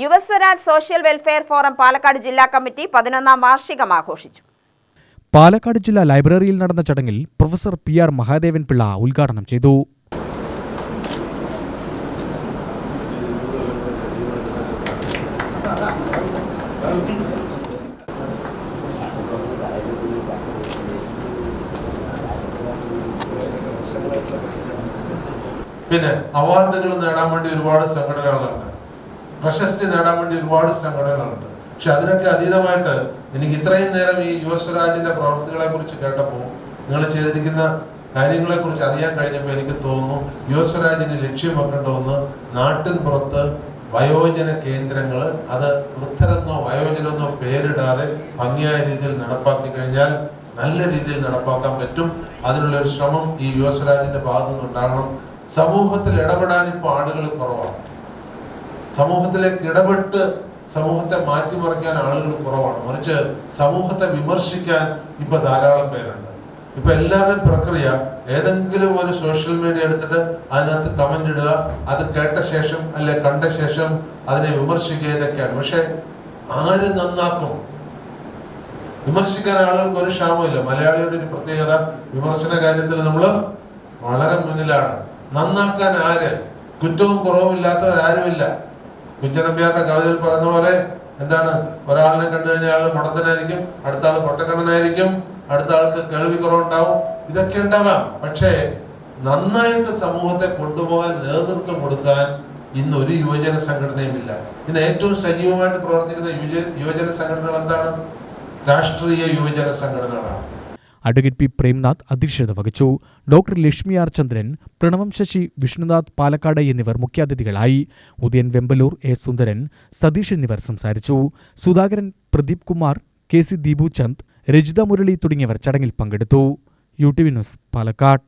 Yuvaswaraj social welfare forum Palakkad ജില്ലാ committee പതിനൊന്നാം വാർഷികം ആഘോഷിച്ചു. പാലക്കാട് ജില്ലാ ലൈബ്രറിയിൽ നടന്ന ചടങ്ങിൽ professor P R Mahadevan Pillai ഉദ്ഘാടനം ചെയ്തു. പിന്നെ അവാർഡുകൾ നേടാൻ വേണ്ടി ഒരുപാട് സംഘടനകളുണ്ട്. പ്രശസ്തി നേടാൻ വേണ്ടി ഒരുപാട് സംഘടനകളുണ്ട് പക്ഷെ അതിനൊക്കെ അതീതമായിട്ട് എനിക്ക് ഇത്രയും നേരം ഈ യുവസ്വരാജിന്റെ പ്രവർത്തികളെ കുറിച്ച് കേട്ടപ്പോൾ നിങ്ങൾ ചെയ്തിരിക്കുന്ന കാര്യങ്ങളെ കുറിച്ച് അറിയാൻ കഴിഞ്ഞപ്പോൾ എനിക്ക് തോന്നുന്നു യുവസ്വരാജിന് ലക്ഷ്യം വെക്കേണ്ട ഒന്ന് നാട്ടിൻ പുറത്ത് വയോജന കേന്ദ്രങ്ങൾ അത് വൃദ്ധരെന്നോ വയോജനെന്നോ പേരിടാതെ ഭംഗിയായ രീതിയിൽ നടപ്പാക്കി കഴിഞ്ഞാൽ നല്ല രീതിയിൽ നടപ്പാക്കാൻ പറ്റും. അതിനുള്ള ഒരു ശ്രമം ഈ യുവസ്വരാജിന്റെ ഭാഗത്തു നിന്നുണ്ടാകണം സമൂഹത്തിൽ ഇടപെടാൻ ഇപ്പോൾ ആളുകൾ കുറവാണ്. സമൂഹത്തിലേക്ക് ഇടപെട്ട് സമൂഹത്തെ മാറ്റിമറിക്കാൻ ആളുകൾ കുറവാണ്. മറിച്ച് സമൂഹത്തെ വിമർശിക്കാൻ ഇപ്പൊ ധാരാളം പേരുണ്ട്. ഇപ്പൊ എല്ലാവരുടെയും പ്രക്രിയ ഏതെങ്കിലും ഒരു സോഷ്യൽ മീഡിയ എടുത്തിട്ട് അതിനകത്ത് കമന്റ് ഇടുക അത് കേട്ട ശേഷം അല്ലെ കണ്ട ശേഷം അതിനെ വിമർശിക്കുക ഇതൊക്കെയാണ്. പക്ഷെ ആര് നന്നാക്കും? വിമർശിക്കാൻ ആളുകൾക്ക് ഒരു ക്ഷാമമില്ല. മലയാളിയുടെ ഒരു പ്രത്യേകത വിമർശന കാര്യത്തിൽ നമ്മൾ വളരെ മുന്നിലാണ്. നന്നാക്കാൻ ആര്? കുറ്റവും കുറവും ഇല്ലാത്തവരാരുമില്ല. കുഞ്ചനമ്പ്യാരുടെ കവിതയിൽ പറയുന്ന പോലെ എന്താണ്? ഒരാളിനെ കണ്ടു കഴിഞ്ഞാൽ ആൾ മുടന്തനായിരിക്കും അടുത്ത ആൾ പൊട്ടക്കണ്ണനായിരിക്കും അടുത്ത ആൾക്ക് കേൾവി കുറവുണ്ടാവും ഇതൊക്കെ ഉണ്ടാവാം പക്ഷേ നന്നായിട്ട് സമൂഹത്തെ കൊണ്ടുപോകാൻ നേതൃത്വം കൊടുക്കാൻ ഇന്ന് ഒരു യുവജന സംഘടനയും ഇല്ല. ഇന്ന് ഏറ്റവും സജീവമായിട്ട് പ്രവർത്തിക്കുന്ന യുവജ- യുവജന സംഘടനകൾ എന്താണ്? രാഷ്ട്രീയ യുവജന സംഘടനകളാണ്. അഡ്വക്കേറ്റ് പി പ്രേംനാഥ് അധ്യക്ഷത വഹിച്ചു. ഡോക്ടർ ലക്ഷ്മി ആർ ചന്ദ്രൻ പ്രണവം ശശി വിഷ്ണുനാഥ് പാലക്കാട് എന്നിവർ മുഖ്യാതിഥികളായി. ഉദയൻ വെമ്പലൂർ എ സുന്ദരൻ സതീഷ് എന്നിവർ സംസാരിച്ചു. സുധാകരൻ പ്രദീപ് കുമാർ കെ സി ദീപു ചന്ദ് രജിത മുരളി തുടങ്ങിയവർ ചടങ്ങിൽ പങ്കെടുത്തു. U T V news Palakkad.